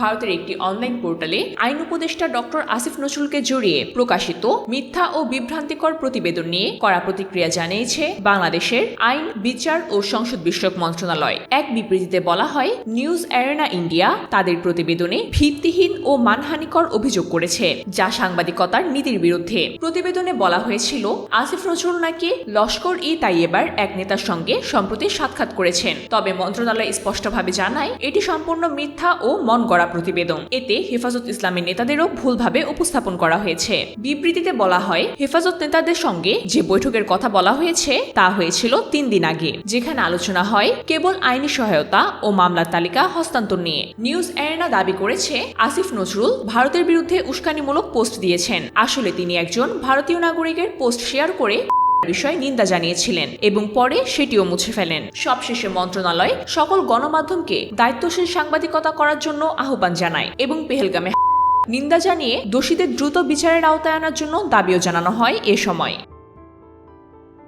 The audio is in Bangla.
ভারতের একটি অনলাইন পোর্টালে আইন উপদেষ্টা ডক্টর আসিফ নজরুলকে জড়িয়ে প্রকাশিত মিথ্যা ও বিভ্রান্তিকর প্রতিবেদন নিয়ে কড়া প্রতিক্রিয়া জানিয়েছে বাংলাদেশের আইন, বিচার ও সংসদ বিষয়ক মন্ত্রণালয়। এক বিবৃতিতে বলা হয়, নিউজ অ্যারেনা ইন্ডিয়া তাদের প্রতিবেদনে ভিত্তিহীন ও মানহানিকর অভিযোগ করেছে, যা সাংবাদিকতার নীতির বিরুদ্ধে। প্রতিবেদনে বলা হয়েছিল, আসিফ নজরুল নাকি লস্কর ই তাইয়েবার এক নেতার সঙ্গে সম্প্রতি সাক্ষাৎ করেছেন। তবে মন্ত্রণালয় স্পষ্টভাবে জানায়, এটি সম্পূর্ণ মিথ্যা ও মন গড়া প্রতিবেদন। এতে হেফাজত ইসলামের নেতাদেরও ভুলভাবে উপস্থাপন করা হয়েছে। বিবৃতিতে বলা হয়, হেফাজত নেতাদের সঙ্গে যে বৈঠকের কথা বলা হয়েছে, তা হয়েছিল তিন দিন আগে, যেখানে আলোচনা হয় কেবল আইনি সহায়তা ও মামলার তালিকা হস্তান্তর নিয়ে। নিউজ এরেনা দাবি করেছে, আসিফ নজরুল ভারতের বিরুদ্ধে উস্কানিমূলক পোস্ট দিয়েছেন। আসলে তিনি একজন ভারতীয় নাগরিকের পোস্ট শেয়ার করে বিষয়ে নিন্দা জানিয়েছিলেন এবং পরে সেটিও মুছে ফেলেন। সবশেষে মন্ত্রণালয় সকল গণমাধ্যমকে দায়িত্বশীল সাংবাদিকতা করার জন্য আহ্বান জানায় এবং পেহেলগামে নিন্দা জানিয়ে দোষীদের দ্রুত বিচারের আওতায় আনার জন্য দাবিও জানানো হয় এ সময়।